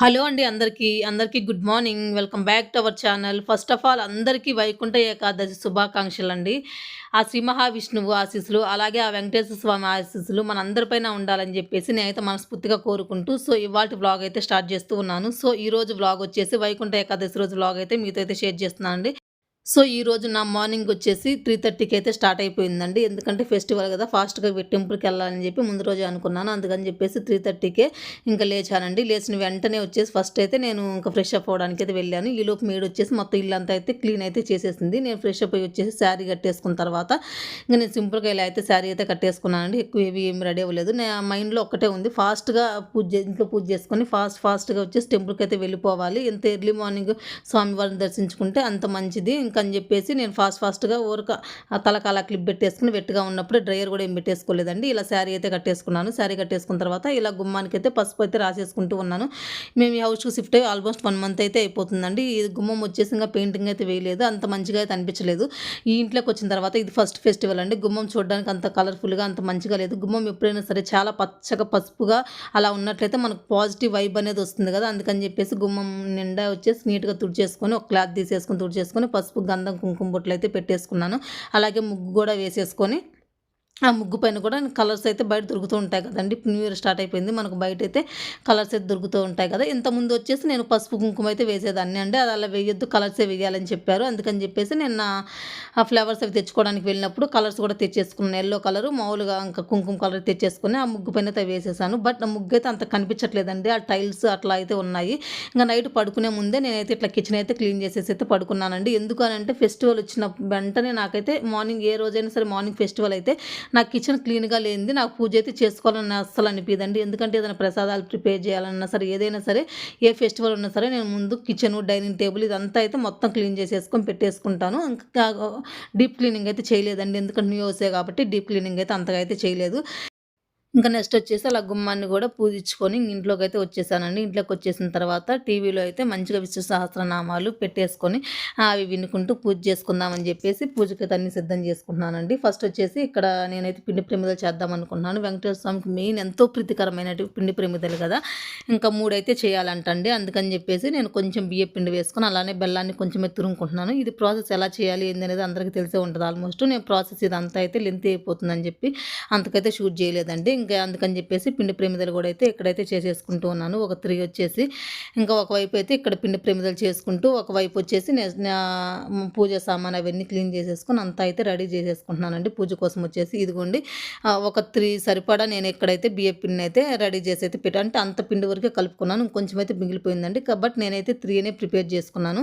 Hello అండి అందరికీ. అందరికీ good morning. Welcome back to our channel. First of all అందరికీ వైకుంఠ ఏకాదశి శుభాకాంక్షలు అండి ఆ శ్రీ మహావిష్ణువు ఆశీస్సులు, అలాగే ఆ వెంకటేశ్వర స్వామి ఆశీస్సులు మనందరిపైన ఉండాలని చెప్పేసి నేనైతే మనస్ఫూర్తిగా కోరుకుంటూ, సో ఇవాళ వ్లాగ్ అయితే స్టార్ట్ చేస్తూ ఉన్నాను. సో ఈరోజు వ్లాగ్ వచ్చేసి వైకుంఠ ఏకాదశి రోజు వ్లాగ్ అయితే మీతో అయితే షేర్ చేస్తున్నానండి. సో ఈ రోజు నా మార్నింగ్ వచ్చేసి 3:30కి అయితే స్టార్ట్ అయిపోయిందండి. ఎందుకంటే ఫెస్టివల్ కదా ఫాస్ట్‌గా టెంపుల్కి వెళ్ళాలని చెప్పి ముందు రోజు అనుకున్నాను. అందుకని చెప్పేసి త్రీ థర్టీకే ఇంకా లేచానండి. లేచిన వెంటనే వచ్చేసి ఫస్ట్ అయితే నేను ఇంకా ఫ్రెష్ అప్ అవ్వడానికైతే వెళ్ళాను. ఈ లోపు మీడు వచ్చేసి మొత్తం ఇల్లంతా అయితే క్లీన్ అయితే చేసేసింది. నేను ఫ్రెష్ అప్ అయ్యి వచ్చేసి శారీ కట్టేసుకున్న తర్వాత ఇంకా నేను సింపుల్‌గా ఇలా అయితే శారీ అయితే కట్టేసుకున్నానండి. ఎక్కువ ఏవి ఏమి రెడీ అవ్వలేదు. నా మైండ్‌లో ఒక్కటే ఉంది ఫాస్ట్‌గా పూజ ఇంట్లో పూజ చేసుకొని ఫాస్ట్ ఫాస్ట్‌గా వచ్చేసి టెంపుల్కి అయితే వెళ్ళిపోవాలి. ఎంత ఎర్లీ మార్నింగ్ స్వామివారిని దర్శించుకుంటే అంత మంచిది. ఇంకా అని చెప్పేసి నేను ఫాస్ట్ ఫాస్ట్‌గా ఊరక తలకాల అలా క్లిప్ పెట్టేసుకొని వెట్టుగా ఉన్నప్పుడు డ్రైయర్ కూడా ఏం పెట్టేసుకోలేదండి. ఇలా శారీ అయితే కట్టేసుకున్నాను. శారీ కట్టేసుకున్న తర్వాత ఇలా గుమ్మానికైతే పసుపు అయితే రాసేసుకుంటూ ఉన్నాను. మేము ఈ హౌస్‌కి షిఫ్ట్ అయ్యి ఆల్మోస్ట్ వన్ మంత్ అయితే అయిపోతుందండి. ఈ గుమ్మం వచ్చేసి ఇంకా పెయింటింగ్ అయితే వేయలేదు. అంత మంచిగా అయితే అనిపించలేదు. ఈ ఇంట్లోకొచ్చిన తర్వాత ఇది ఫస్ట్ ఫెస్టివల్ అండి. గుమ్మం చూడడానికి అంత కలర్‌ఫుల్‌గా అంత మంచిగా లేదు. గుమ్మం ఎప్పుడైనా సరే చాలా పచ్చగా పసుపుగా అలా ఉన్నట్లయితే మనకు పాజిటివ్ వైబ్ అనేది వస్తుంది కదా అందుకని చెప్పేసి గుమ్మం నిండా వచ్చేసి నీట్‌గా తుడిచేసుకొని ఒక క్లాత్ తీసేసుకొని తుడిచేసుకొని పసుపు, గంధం, కుంకుమ బొట్లయితే పెట్టేసుకున్నాను. అలాగే ముగ్గు కూడా వేసేసుకొని ఆ ముగ్గు పైన కూడా కలర్స్ అయితే బయట దొరుకుతూ ఉంటాయి కదండి న్యూ ఇయర్ స్టార్ట్ అయిపోయింది. మనకు బయట అయితే కలర్స్ అయితే దొరుకుతూ ఉంటాయి కదా! ఇంతకుముందు వచ్చేసి నేను పసుపు, కుంకుమ అయితే వేసేదాన్ని అండి. అది అలా వేయొద్దు కలర్సే వేయాలని చెప్పారు. అందుకని చెప్పేసి నేను నా ఆ ఫ్లవర్స్ అవి తెచ్చుకోవడానికి వెళ్ళినప్పుడు కలర్స్ కూడా తెచ్చేసుకున్నాను. ఎల్లో కలరు మామూలుగా ఇంకా కుంకుమ కలర్ తెచ్చేసుకొని ఆ ముగ్గు పైన అయితే వేసేసాను. బట్ ఆ ముగ్గు అయితే అంత కనిపించట్లేదండి. ఆ టైల్స్ అట్లా అయితే ఉన్నాయి. ఇంకా నైట్ పడుకునే ముందే నేనైతే ఇట్లా కిచెన్ అయితే క్లీన్ చేసేసి అయితే పడుకున్నానండి. ఎందుకు అనంటే ఫెస్టివల్ వచ్చిన వెంటనే నాకైతే మార్నింగ్ ఏ రోజైనా సరే మార్నింగ్ ఫెస్టివల్ అయితే నా కిచెన్ క్లీన్‌గా లేనిది నాకు పూజ అయితే చేసుకోవాలని అస్సలు అనిపియదండి. ఎందుకంటే ఏదైనా ప్రసాదాలు ప్రిపేర్ చేయాలన్నా సరే ఏదైనా సరే ఏ ఫెస్టివల్ ఉన్నా సరే నేను ముందు కిచెన్ డైనింగ్ టేబుల్ ఇదంతా అయితే మొత్తం క్లీన్ చేసేసుకొని పెట్టేసుకుంటాను. ఇంకా డీప్ క్లీనింగ్ అయితే చేయలేదండి. ఎందుకంటే న్యూ హౌసే కాబట్టి డీప్ క్లీనింగ్ అయితే అంతగా అయితే చేయలేదు. ఇంకా నెక్స్ట్ వచ్చేసి అలా గుమ్మాన్ని కూడా పూజించుకొని ఇంట్లోకి అయితే వచ్చేసానండి. ఇంట్లోకి వచ్చేసిన తర్వాత టీవీలో అయితే మంచిగా విష్ణు సహస్రనామాలు పెట్టేసుకొని అవి వినుకుంటూ పూజ చేసుకుందామని చెప్పేసి పూజకి అన్ని సిద్ధం చేసుకుంటున్నానండి. ఫస్ట్ వచ్చేసి ఇక్కడ నేనైతే పిండి ప్రమిదలు చేద్దాం అనుకుంటున్నాను. వెంకటేశ్వర స్వామికి మెయిన్ ఎంతో ప్రీతికరమైనటువంటి పిండి ప్రమిదలు కదా ఇంకా 3 అయితే చేయాలంటండి. అందుకని చెప్పేసి నేను కొంచెం బియ్య పిండి వేసుకొని అలానే బెల్లాన్ని కొంచెమే తురుముకుంటున్నాను. ఇది ప్రాసెస్ ఎలా చేయాలి ఏందనేది అందరికీ తెలిసే ఉంటుంది ఆల్మోస్ట్. నేను ప్రాసెస్ ఇదంతా అయితే లెంత్ అయిపోతుందని చెప్పి అంతకైతే షూట్ చేయలేదండి. ఇంకా అందుకని చెప్పేసి పిండి ప్రమిదలు కూడా అయితే ఇక్కడైతే చేసేసుకుంటూ ఉన్నాను. ఒక త్రీ వచ్చేసి ఇంకా ఒకవైపు అయితే ఇక్కడ పిండి ప్రమిదలు చేసుకుంటూ ఒకవైపు వచ్చేసి పూజ సామాన్ అవన్నీ క్లీన్ చేసేసుకొని అంతా అయితే రెడీ చేసేసుకుంటున్నానండి. పూజ కోసం వచ్చేసి ఇదిగోండి ఒక త్రీ సరిపడా నేను ఇక్కడైతే బియ్య పిండిని అయితే రెడీ చేసి అయితే పెట్టా అంటే అంత పిండి వరకే కలుపుకున్నాను. ఇంకొంచెం అయితే మిగిలిపోయిందండి. బట్ నేనైతే త్రీనే ప్రిపేర్ చేసుకున్నాను.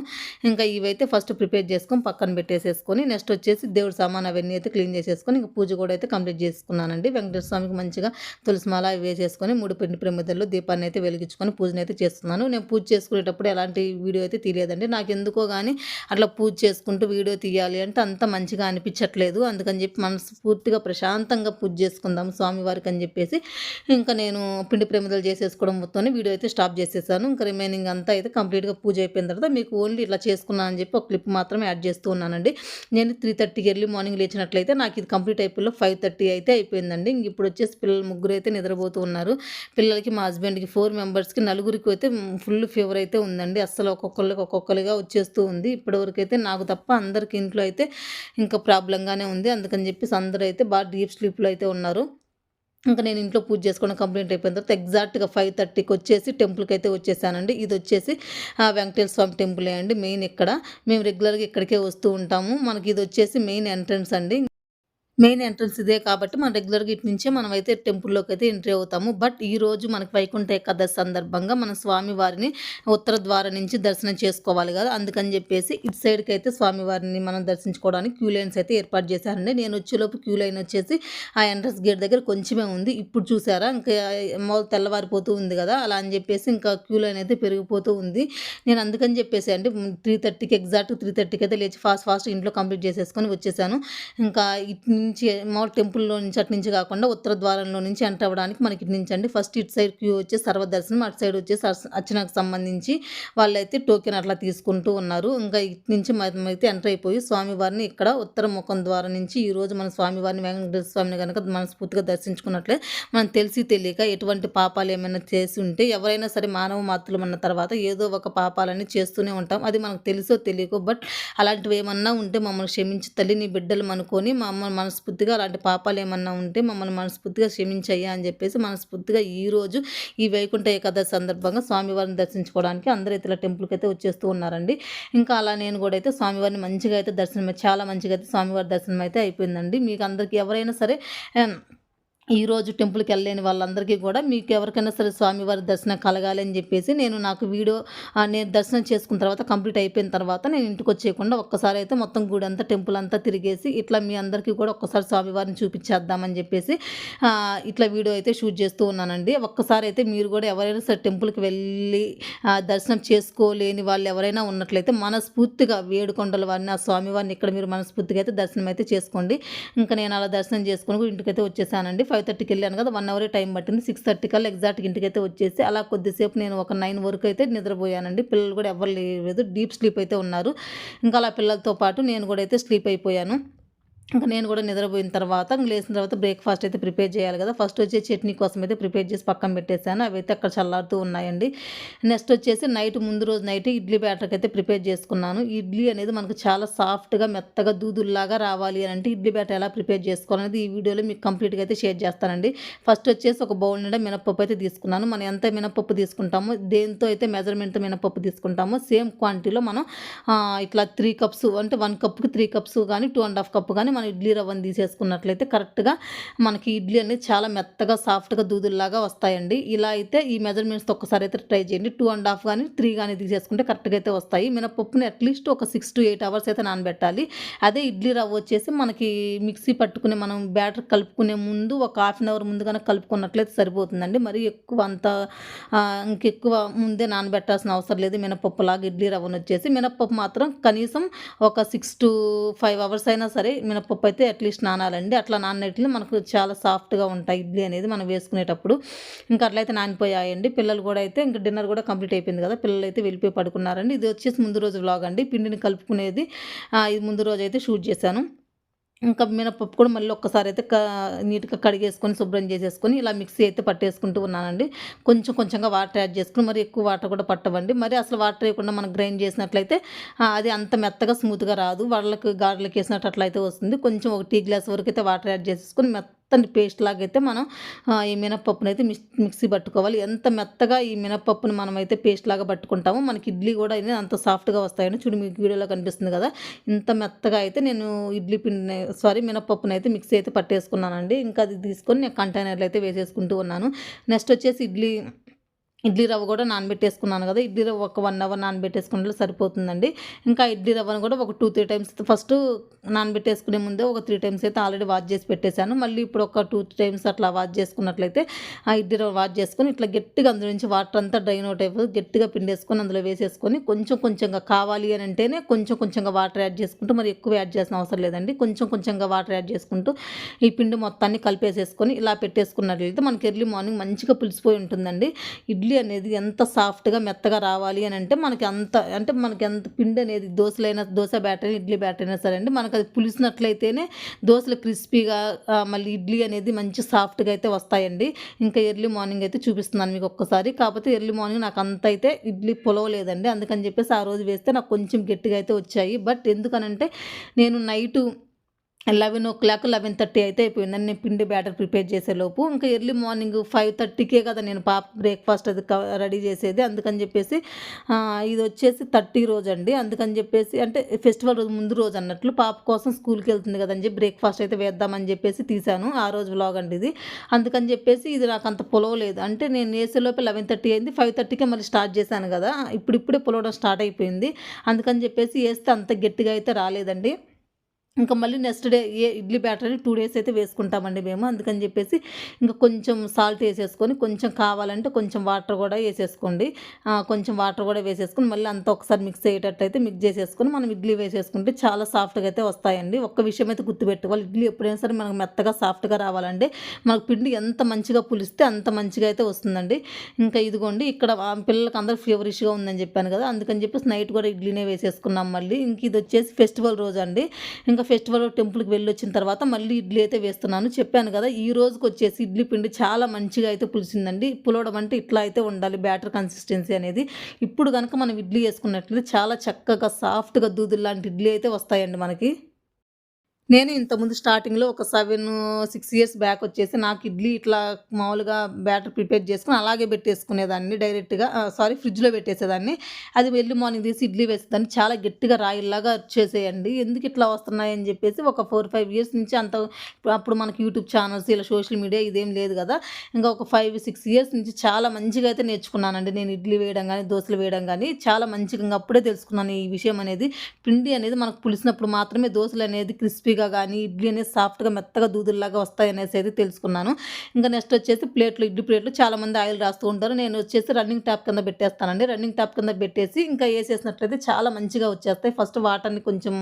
ఇంకా ఇవైతే ఫస్ట్ ప్రిపేర్ చేసుకొని పక్కన పెట్టేసేసుకొని నెక్స్ట్ వచ్చేసి దేవుడి సామాను అవన్నీ అయితే క్లీన్ చేసేసుకొని ఇంకా పూజ కూడా అయితే కంప్లీట్ చేసుకున్నానండి. వెంకటేశ్వర స్వామికి మంచిగా తులసి తులసిమాల అవి వేసేసుకొని మూడు పిండి ప్రమిదల్లో దీపాన్ని అయితే వెలిగించుకొని పూజనైతే చేస్తున్నాను. నేను పూజ చేసుకునేటప్పుడు ఎలాంటి వీడియో అయితే తీయలేదండి. నాకెందుకో కానీ అట్లా పూజ చేసుకుంటూ వీడియో తీయాలి అంటే అంత మంచిగా అనిపించట్లేదు. అందుకని చెప్పి మనస్ఫూర్తిగా ప్రశాంతంగా పూజ చేసుకుందాం స్వామివారికి అని చెప్పేసి ఇంకా నేను పిండి ప్రమిదలు చేసేసుకోవడం మొత్తం వీడియో అయితే స్టాప్ చేసేసాను. ఇంకా రిమైనింగ్ అంతా అయితే కంప్లీట్‌గా పూజ అయిపోయిన తర్వాత మీకు ఓన్లీ ఇట్లా చేసుకున్నాను అని చెప్పి ఒక క్లిప్ మాత్రమే యాడ్ చేస్తూ ఉన్నానండి. నేను 3:30కి ఎర్లీ మార్నింగ్ లేచినట్లయితే నాకు ఇది కంప్లీట్ అయిపోయిలో ఫైవ్ థర్టీ అయితే అయిపోయిందండి. ఇంక ఇప్పుడు వచ్చేసి పిల్లలు ముగ్గురు అయితే నిద్రపోతూ ఉన్నారు. పిల్లలకి మా హస్బెండ్‌కి ఫోర్ మెంబర్స్‌కి నలుగురికి అయితే ఫుల్ ఫీవర్ అయితే ఉందండి. అస్సలు ఒక్కొక్కరికి ఒక్కొక్కరిగా వచ్చేస్తూ ఉంది. ఇప్పటివరకైతే నాకు తప్ప అందరికి ఇంట్లో అయితే ఇంకా ప్రాబ్లంగానే ఉంది. అందుకని చెప్పేసి అందరూ అయితే బాగా డీప్ స్లీప్‌లో అయితే ఉన్నారు. ఇంకా నేను ఇంట్లో పూజ చేసుకోవడం కంప్లీట్ అయిపోయిన తర్వాత ఎగ్జాక్ట్‌గా 5:30కి వచ్చేసి టెంపుల్కి అయితే వచ్చేసానండి. ఇది వచ్చేసి వెంకటేశ్వర స్వామి టెంపులే అండి మెయిన్ ఇక్కడ. మేము రెగ్యులర్‌గా ఇక్కడికే వస్తూ ఉంటాము. మనకి ఇది వచ్చేసి మెయిన్ ఎంట్రన్స్ అండి. మెయిన్ ఎంట్రన్స్ ఇదే కాబట్టి మనం రెగ్యులర్‌గా ఇటు నుంచే మనమైతే అయితే ఎంట్రీ అవుతాము. బట్ ఈరోజు మనకి వైకుంఠ ఏకాదశి సందర్భంగా మన స్వామివారిని ఉత్తర ద్వారం నుంచి దర్శనం చేసుకోవాలి కదా అందుకని చెప్పేసి ఇటు సైడ్కి అయితే స్వామివారిని మనం దర్శించుకోవడానికి క్యూ లైన్స్ అయితే ఏర్పాటు చేశారండి. నేను వచ్చేలోపు క్యూ లైన్ వచ్చేసి ఆ ఎంట్రన్స్ గేట్ దగ్గర కొంచెమే ఉంది. ఇప్పుడు చూసారా ఇంకా మామూలు తెల్లవారిపోతూ ఉంది కదా అలా అని చెప్పేసి ఇంకా క్యూ లైన్ అయితే పెరిగిపోతూ ఉంది. నేను అందుకని చెప్పేసేయండి త్రీ థర్టీకి ఎగ్జాక్ట్ 3:30కి అయితే లేచి ఫాస్ట్ ఫాస్ట్ ఇంట్లో కంప్లీట్ చేసేసుకొని వచ్చేసాను. ఇంకా నుంచి మామూలు టెంపుల్‌లో నుంచి అటు నుంచి కాకుండా ఉత్తర ద్వారంలో నుంచి ఎంటర్ అవ్వడానికి మనకి ఇటు నుంచి అండి. ఫస్ట్ ఇటు సైడ్ క్యూ వచ్చేసి సర్వదర్శనం. అటు సైడ్ వచ్చే అర్చనకు సంబంధించి వాళ్ళైతే టోకెన్ అట్లా తీసుకుంటూ ఉన్నారు. ఇంకా ఇటు నుంచి మనమైతే ఎంటర్ అయిపోయి స్వామివారిని ఇక్కడ ఉత్తర ముఖం ద్వారం నుంచి ఈరోజు మన స్వామివారిని వెంకటేశ్వర స్వామిని కనుక మనస్ఫూర్తిగా దర్శించుకున్నట్లే మనం తెలిసి తెలియక ఎటువంటి పాపాలు ఏమైనా చేసి ఉంటే ఎవరైనా సరే మానవ మాతృలు అన్న తర్వాత ఏదో ఒక పాపాలని చేస్తూనే ఉంటాం. అది మనకు తెలుసో తెలియకో బట్ అలాంటివి ఏమన్నా ఉంటే మమ్మల్ని క్షమించి తల్లి నీ అనుకొని మమ్మల్ని మన మనస్ఫూర్తిగా అలాంటి పాపాలు ఏమన్నా ఉంటే మమ్మల్ని మనస్ఫూర్తిగా క్షమించయ్యా అని చెప్పేసి మనస్ఫూర్తిగా ఈరోజు ఈ వైకుంఠ ఏకాదశి సందర్భంగా స్వామివారిని దర్శించుకోవడానికి అందరూ అయితే టెంపుల్కి అయితే వచ్చేస్తూ ఉన్నారండి. ఇంకా అలా నేను కూడా అయితే స్వామివారిని మంచిగా అయితే దర్శనం చాలా మంచిగా అయితే స్వామివారి దర్శనం అయితే అయిపోయిందండి. మీకు అందరికీ ఎవరైనా సరే ఈరోజు టెంపుల్‌కి వెళ్ళలేని వాళ్ళందరికీ కూడా మీకు ఎవరికైనా సరే స్వామివారి దర్శనం కలగాలి అని చెప్పేసి నేను నాకు వీడియో నేను దర్శనం చేసుకున్న తర్వాత కంప్లీట్ అయిపోయిన తర్వాత నేను ఇంటికి వచ్చేయకుండా ఒక్కసారి అయితే మొత్తం గుడి అంతా టెంపుల్ అంతా తిరిగేసి ఇట్లా మీ అందరికీ కూడా ఒక్కసారి స్వామివారిని చూపించేద్దామని చెప్పేసి ఇట్లా వీడియో అయితే షూట్ చేస్తూ ఉన్నానండి. ఒక్కసారి అయితే మీరు కూడా ఎవరైనా సరే టెంపుల్‌కి వెళ్ళి దర్శనం చేసుకోలేని వాళ్ళు ఎవరైనా ఉన్నట్లయితే మనస్ఫూర్తిగా వేడుకొండల వారిని ఆ స్వామివారిని ఇక్కడ మీరు మనస్ఫూర్తిగా అయితే దర్శనం అయితే చేసుకోండి. ఇంకా నేను అలా దర్శనం చేసుకొని ఇంటికైతే వచ్చేసానండి. 5:30కి వెళ్ళాను కదా! వన్ అవరే టైం పట్టింది. 6:30 కల్లా ఎగ్జాక్ట్‌గా ఇంటికైతే వచ్చేసి అలా కొద్దిసేపు నేను ఒక నైన్ వరకు అయితే నిద్రపోయానండి. పిల్లలు కూడా ఎవ్వరు లేదు డీప్ స్లీప్ అయితే ఉన్నారు. ఇంకా అలా పిల్లలతో పాటు నేను కూడా అయితే స్లీప్ అయిపోయాను. ఇంకా నేను కూడా నిద్రపోయిన తర్వాత ఇంక లేసిన తర్వాత బ్రేక్‌ఫాస్ట్ అయితే ప్రిపేర్ చేయాలి కదా! ఫస్ట్ వచ్చే చట్నీ కోసం అయితే ప్రిపేర్ చేసి పక్కన పెట్టేసాను. అయితే అక్కడ చల్లారుతూ ఉన్నాయండి. నెక్స్ట్ వచ్చేసి నైట్ ముందు రోజు నైట్ ఇడ్లీ బ్యాటర్‌కి అయితే ప్రిపేర్ చేసుకున్నాను. ఇడ్లీ అనేది మనకు చాలా సాఫ్ట్‌గా మెత్తగా దూదుల్లాగా రావాలి అని అంటే ఇడ్లీ బ్యాటర్ ఎలా ప్రిపేర్ చేసుకోవాలనేది ఈ వీడియోలో మీకు కంప్లీట్‌గా అయితే షేర్ చేస్తానండి. ఫస్ట్ వచ్చేసి ఒక బౌల్ నిండా మినపప్పు అయితే తీసుకున్నాను. మనం ఎంత మినపప్పు తీసుకుంటామో దేంతో అయితే మెజర్‌మెంట్‌తో మినపప్పు తీసుకుంటామో సేమ్ క్వాంటిటీలో మనం ఇట్లా త్రీ కప్స్ అంటే వన్ కప్‌కి త్రీ కప్స్ కానీ టూ అండ్ హాఫ్ కప్ కానీ మనం ఇడ్లీ రవ్వను తీసేసుకున్నట్లయితే కరెక్ట్‌గా మనకి ఇడ్లీ అనేది చాలా మెత్తగా సాఫ్ట్‌గా దూదుల్లాగా వస్తాయండి. ఇలా అయితే ఈ మెజర్మెంట్స్ ఒక్కసారి అయితే ట్రై చేయండి. టూ అండ్ హాఫ్ కానీ త్రీ కానీ తీసేసుకుంటే కరెక్ట్‌గా అయితే వస్తాయి. మినపప్పుని అట్‌లీస్ట్ ఒక 6-8 అవర్స్ అయితే నానబెట్టాలి. అదే ఇడ్లీ రవ్వ వచ్చేసి మనకి మిక్సీ పట్టుకునే మనం బ్యాటర్ కలుపుకునే ముందు ఒక హాఫ్ అన్ అవర్ ముందు కనుక కలుపుకున్నట్లయితే సరిపోతుందండి. మరి ఎక్కువ అంత ఇంకెక్కువ ముందే నానబెట్టాల్సిన అవసరం లేదు. మినపప్పులాగా ఇడ్లీ రవ్వను వచ్చేసి మినపప్పు మాత్రం కనీసం ఒక 6-5 అవర్స్ అయినా సరే మినపప్పు అయితే అట్‌లీస్ట్ నానాలండి. అట్లా నాన్నట్లు మనకు చాలా సాఫ్ట్‌గా ఉంటాయి ఇడ్లీ అనేది మనం వేసుకునేటప్పుడు. ఇంకా అట్లయితే నానిపోయాయండి. పిల్లలు కూడా అయితే ఇంకా డిన్నర్ కూడా కంప్లీట్ అయిపోయింది కదా! పిల్లలైతే వెళ్ళిపోయి పడుకున్నారండి. ఇది వచ్చేసి ముందు రోజు వ్లాగ్ అండి. పిండిని కలుపుకునేది ఇది ముందు రోజైతే షూట్ చేశాను. ఇంకా మినపప్పు కూడా మళ్ళీ ఒక్కసారి అయితే క నీట్‌గా కడిగేసుకొని శుభ్రం చేసేసుకొని ఇలా మిక్సీ అయితే పట్టేసుకుంటూ ఉన్నానండి. కొంచెం కొంచెంగా వాటర్ యాడ్ చేసుకొని మరి ఎక్కువ వాటర్ కూడా పట్టవండి. మరి అసలు వాటర్ వేయకుండా మనం గ్రైండ్ చేసినట్లయితే అది అంత మెత్తగా స్మూత్‌గా రాదు. వాళ్ళకి గారెలకి వేసినట్టు అట్లయితే వస్తుంది. కొంచెం ఒక టీ గ్లాస్ వరకు అయితే వాటర్ యాడ్ చేసేసుకొని మెత్తని పేస్ట్ లాగా అయితే మనం ఈ మినపప్పునైతే మిక్స్ మిక్సీ పట్టుకోవాలి. ఎంత మెత్తగా ఈ మినపప్పుని మనమైతే పేస్ట్ లాగా పట్టుకుంటామో మనకి ఇడ్లీ కూడా అయితే అంత సాఫ్ట్‌గా వస్తాయని చూడు మీకు వీడియోలో కనిపిస్తుంది కదా! ఇంత మెత్తగా అయితే నేను ఇడ్లీ పిండిని సారీ మినపప్పునైతే మిక్సీ అయితే పట్టేసుకున్నానండి. ఇంకా అది తీసుకొని నేను కంటైనర్లు అయితే వేసేసుకుంటూ ఉన్నాను. నెక్స్ట్ వచ్చేసి ఇడ్లీ ఇడ్లీ రవ్వ కూడా నానబెట్టేసుకున్నాను కదా! ఇడ్లీ రవ్వ ఒక వన్ అవర్ నానబెట్టేసుకుంటే సరిపోతుందండి. ఇంకా ఇడ్లీ రవ్వను కూడా ఒక 2, 3 టైమ్స్ ఫస్ట్ నానబెట్టేసుకునే ముందే ఒక త్రీ టైమ్స్ అయితే ఆల్రెడీ వాష్ చేసి పెట్టేసాను. మళ్ళీ ఇప్పుడు ఒక 2 టైమ్స్ అట్లా వాష్ చేసుకున్నట్లయితే ఆ ఇడ్లీ రవ్వ వాష్ చేసుకొని ఇట్లా గట్టిగా అందులో నుంచి వాటర్ అంతా డ్రైన్ అవుట్ అయిపోతుంది గట్టిగా పిండేసుకొని అందులో వేసేసుకొని కొంచెం కొంచెంగా కావాలి అని అంటేనే కొంచెం కొంచెంగా వాటర్ యాడ్ చేసుకుంటూ మరి ఎక్కువ యాడ్ చేసిన అవసరం లేదండి. కొంచెం కొంచెంగా వాటర్ యాడ్ చేసుకుంటూ ఈ పిండి మొత్తాన్ని కలిపేసేసుకొని ఇలా పెట్టేసుకున్నట్లయితే మనకి ఎర్లీ మార్నింగ్ మంచిగా పులిసిపోయి ఉంటుందండి. ఇడ్లీ అనేది ఎంత సాఫ్ట్‌గా మెత్తగా రావాలి అని అంటే మనకి అంత అంటే మనకి ఎంత పిండి అనేది దోశలైనా దోశ బ్యాటర్ ఇడ్లీ బ్యాటర్ అయినా సరే అండి మనకు అది పులిసినట్లయితేనే దోశలు క్రిస్పీగా మళ్ళీ ఇడ్లీ అనేది మంచి సాఫ్ట్‌గా అయితే వస్తాయండి. ఇంకా ఎర్లీ మార్నింగ్ అయితే చూపిస్తున్నాను మీకు ఒక్కసారి. కాకపోతే ఎర్లీ మార్నింగ్ నాకు అంత అయితే ఇడ్లీ పొలవలేదండి. అందుకని చెప్పేసి ఆ రోజు వేస్తే నాకు కొంచెం గట్టిగా అయితే వచ్చాయి. బట్ ఎందుకనంటే నేను నైటు 11:00, 11:30 అయితే అయిపోయింది నేను పిండి బ్యాటర్ ప్రిపేర్ చేసేలోపు. ఇంకా ఎర్లీ మార్నింగ్ 5:30కే కదా నేను పాప బ్రేక్‌ఫాస్ట్ అది రెడీ చేసేది. అందుకని చెప్పేసి ఇది వచ్చేసి థర్టీ రోజు అండి అందుకని చెప్పేసి అంటే ఫెస్టివల్ రోజు ముందు రోజు అన్నట్లు పాప కోసం స్కూల్‌కి వెళ్తుంది కదని చెప్పి బ్రేక్‌ఫాస్ట్ అయితే వేద్దామని చెప్పేసి తీశాను. ఆ రోజు వ్లాగ్ అండి ఇది. అందుకని చెప్పేసి ఇది నాకు అంత పొలవలేదు. అంటే నేను వేసేలోపు 11:30 అయింది. 5:30కే మళ్ళీ స్టార్ట్ చేశాను కదా! ఇప్పుడిప్పుడే పొలవడం స్టార్ట్ అయిపోయింది. అందుకని చెప్పేసి వేస్తే అంత గట్టిగా అయితే రాలేదండి. ఇంకా మళ్ళీ నెక్స్ట్ డే ఏ ఇడ్లీ బ్యాటర్ని టూ డేస్ అయితే వేసుకుంటామండి మేము. అందుకని చెప్పేసి ఇంకా కొంచెం సాల్ట్ వేసేసుకొని కొంచెం కావాలంటే కొంచెం వాటర్ కూడా వేసేసుకోండి. కొంచెం వాటర్ కూడా వేసేసుకొని మళ్ళీ అంతా ఒకసారి మిక్స్ అయ్యేటట్టయితే మిక్స్ చేసేసుకొని మనం ఇడ్లీ వేసేసుకుంటే చాలా సాఫ్ట్గా అయితే వస్తాయండి. ఒక్క విషయం అయితే గుర్తుపెట్టుకోవాలి. ఇడ్లీ ఎప్పుడైనా సరే మనకు మెత్తగా సాఫ్ట్గా రావాలండి. మనకు పిండి ఎంత మంచిగా పులిస్తే అంత మంచిగా అయితే వస్తుందండి. ఇంకా ఇదిగోండి ఇక్కడ ఆ పిల్లలకి అందరూ ఫీవరిష్గా ఉందని చెప్పాను కదా. అందుకని చెప్పేసి నైట్ కూడా ఇడ్లీనే వేసేసుకున్నాం మళ్ళీ. ఇంక ఇది వచ్చేసి ఫెస్టివల్ రోజు అండి ఇంకా ఫెస్టివల్ టెంపుల్కి వెళ్ళి వచ్చిన తర్వాత మళ్ళీ ఇడ్లీ అయితే వేస్తున్నాను. చెప్పాను కదా ఈ రోజుకి వచ్చేసి ఇడ్లీ పిండి చాలా మంచిగా అయితే పులిసిందండి. పులవడం అంటే ఇట్లా అయితే ఉండాలి బ్యాటర్ కన్సిస్టెన్సీ అనేది. ఇప్పుడు కనుక మనం ఇడ్లీ వేసుకున్నట్లయితే చాలా చక్కగా సాఫ్ట్గా దూదులు లాంటి ఇడ్లీ అయితే వస్తాయండి మనకి. నేను ఇంతకుముందు స్టార్టింగ్లో ఒక సెవెన్ సిక్స్ ఇయర్స్ బ్యాక్ వచ్చేసి నాకు ఇడ్లీ ఇట్లా మామూలుగా బ్యాటర్ ప్రిపేర్ చేసుకుని అలాగే పెట్టేసుకునేదాన్ని డైరెక్ట్గా సారీ ఫ్రిడ్జ్లో పెట్టేసేదాన్ని. అది వెళ్ళి మార్నింగ్ తీసి ఇడ్లీ వేసేదాన్ని. చాలా గట్టిగా రాయిల్లాగా వచ్చేసేయండి ఎందుకు ఇట్లా వస్తున్నాయని చెప్పేసి ఒక ఫోర్ ఫైవ్ ఇయర్స్ నుంచి అంత అప్పుడు మనకి యూట్యూబ్ ఛానల్స్ ఇలా సోషల్ మీడియా ఇదేం లేదు కదా. ఇంకా ఒక ఫైవ్ సిక్స్ ఇయర్స్ నుంచి చాలా మంచిగా అయితే నేర్చుకున్నానండి. నేను ఇడ్లీ వేయడం కానీ దోశలు వేయడం కానీ చాలా మంచిగా ఇంకా అప్పుడే తెలుసుకున్నాను ఈ విషయం అనేది. పిండి అనేది మనకు పులిసినప్పుడు మాత్రమే దోశలు అనేది క్రిస్పీగా కానీ ఇడ్లీ అనేది సాఫ్ట్గా మెత్తగా దూదుల్లాగా వస్తాయనేసి అయితే తెలుసుకున్నాను. ఇంకా నెక్స్ట్ వచ్చేసి ప్లేట్లు ఇడ్లీ ప్లేట్లు చాలా మంది ఆయిల్ రాస్తూ ఉంటారు. నేను వచ్చేసి రన్నింగ్ ట్యాప్ కింద పెట్టేస్తానండి. రన్నింగ్ ట్యాప్ కింద పెట్టేసి ఇంకా వేసేసినట్లయితే చాలా మంచిగా వచ్చేస్తాయి. ఫస్ట్ వాటర్ని కొంచెం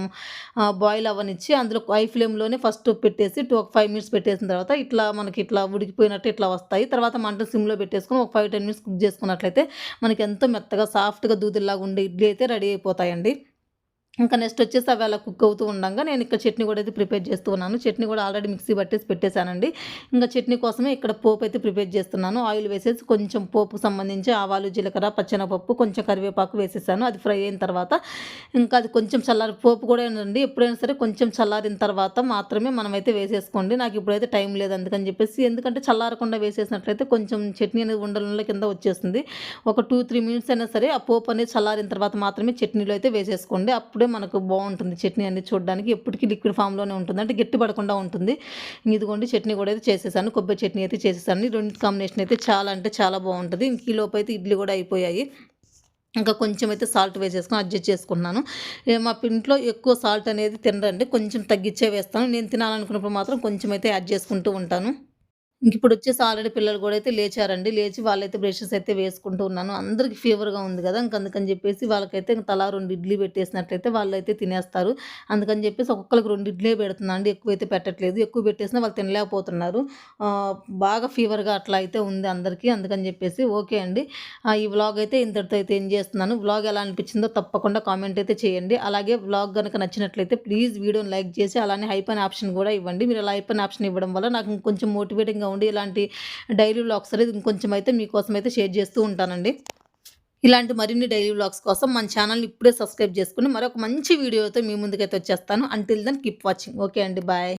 బాయిల్ అవ్వనిచ్చి అందులో హై ఫ్లేమ్లోనే ఫస్ట్ పెట్టేసి టూ ఒక ఫైవ్ మినిట్స్ పెట్టేసిన తర్వాత ఇట్లా మనకి ఇట్లా ఉడికిపోయినట్టు ఇట్లా వస్తాయి. తర్వాత మంట సిమ్లో పెట్టేసుకొని ఒక ఫైవ్ టెన్ మినిట్స్ కుక్ చేసుకున్నట్లయితే మనకి ఎంతో మెత్తగా సాఫ్ట్గా దూదుల్లాగా ఉండే ఇడ్లీ అయితే రెడీ అయిపోతాయండి. ఇంకా నెక్స్ట్ వచ్చేసి అవి అలా కుక్ అవుతూ ఉండగా నేను ఇక్కడ చట్నీ కూడా అయితే ప్రిపేర్ చేస్తూ ఉన్నాను. చట్నీ కూడా ఆల్రెడీ మిక్సీ పట్టేసి పెట్టేశానండి. ఇంకా చట్నీ కోసమే ఇక్కడ పోపు అయితే ప్రిపేర్ చేస్తున్నాను. ఆయిల్ వేసేసి కొంచెం పోపు సంబంధించి ఆవాలు జీలకర్ర పచ్చెనపప్పు కొంచెం కరివేపాకు వేసేసాను. అది ఫ్రై అయిన తర్వాత ఇంకా అది కొంచెం చల్లారి పోపు కూడా ఏంటండి ఎప్పుడైనా సరే కొంచెం చల్లారిన తర్వాత మాత్రమే మనమైతే వేసేసుకోండి. నాకు ఇప్పుడైతే టైం లేదు అందుకని చెప్పేసి. ఎందుకంటే చల్లారకుండా వేసేసినట్లయితే కొంచెం చట్నీ అనేది ఉండల కింద వచ్చేస్తుంది. ఒక టూ త్రీ మినిట్స్ అయినా సరే ఆ పోపు అనేది చల్లారిన తర్వాత మాత్రమే చట్నీలో అయితే వేసేసుకోండి. అప్పుడు మనకు బాగుంటుంది. చట్నీ అనేది చూడడానికి ఎప్పటికీ లిక్విడ్ ఫామ్లోనే ఉంటుంది. అంటే గట్టి పడకుండా ఉంటుంది. ఇదిగోండి చట్నీ కూడా అయితే చేసేసాను. కొబ్బరి చట్నీ అయితే చేసేసాను. ఈ రెండు కాంబినేషన్ అయితే చాలా అంటే చాలా బాగుంటుంది. ఇంక ఈ లోపు అయితే ఇడ్లీ కూడా అయిపోయాయి. ఇంకా కొంచెం అయితే సాల్ట్ వేసేసుకొని అడ్జస్ట్ చేసుకున్నాను మా ఇంట్లో ఎక్కువ సాల్ట్ అనేది తినరండి. కొంచెం తగ్గించే వేస్తాను. నేను తినాలనుకున్నప్పుడు మాత్రం కొంచెం అయితే యాడ్ చేసుకుంటూ ఉంటాను. ఇంక ఇప్పుడు వచ్చేసి ఆల్రెడీ పిల్లలు కూడా అయితే లేచారండి. లేచి వాళ్ళైతే బ్రషెస్ అయితే వేసుకుంటూ ఉన్నాను. అందరికి ఫీవర్గా ఉంది కదా ఇంక అందుకని చెప్పేసి వాళ్ళకైతే ఇంక తలా రెండు ఇడ్లీ పెట్టేసినట్లయితే వాళ్ళు అయితే తినేస్తారు. అందుకని చెప్పేసి ఒక్కొక్కరికి రెండు ఇడ్లీ పెడుతున్నాను అండి ఎక్కువ అయితే పెట్టట్లేదు. ఎక్కువ పెట్టేసినా వాళ్ళు తినలేకపోతున్నారు. బాగా ఫీవర్గా అట్లా అయితే ఉంది అందరికీ. అందుకని చెప్పేసి ఓకే అండి. ఈ వ్లాగ్ అయితే ఇంతటితో అయితే ఏం చేస్తున్నాను. వ్లాగ్ ఎలా అనిపించిందో తప్పకుండా కామెంట్ అయితే చేయండి. అలాగే వ్లాగ్ కనుక నచ్చినట్లయితే ప్లీజ్ వీడియోని లైక్ చేసి అలానే హైప్ అనే ఆప్షన్ కూడా ఇవ్వండి. మీరు అలా హైప్ అనే ఆప్షన్ ఇవ్వడం వల్ల నాకు ఇంకొంచెం మోటివేటింగ్గా ఉండి ఇలాంటి డైలీ వ్లాగ్స్ అనేది ఇంకొంచెం అయితే మీకోసం అయితే షేర్ చేస్తూ ఉంటానండి. ఇలాంటి మరిన్ని డైలీ వ్లాగ్స్ కోసం మన ఛానల్ని ఇప్పుడే సబ్స్క్రైబ్ చేసుకుని మరొక మంచి వీడియోతో మీ ముందుకైతే వచ్చేస్తాను. Until then keep watching okay అండి బాయ్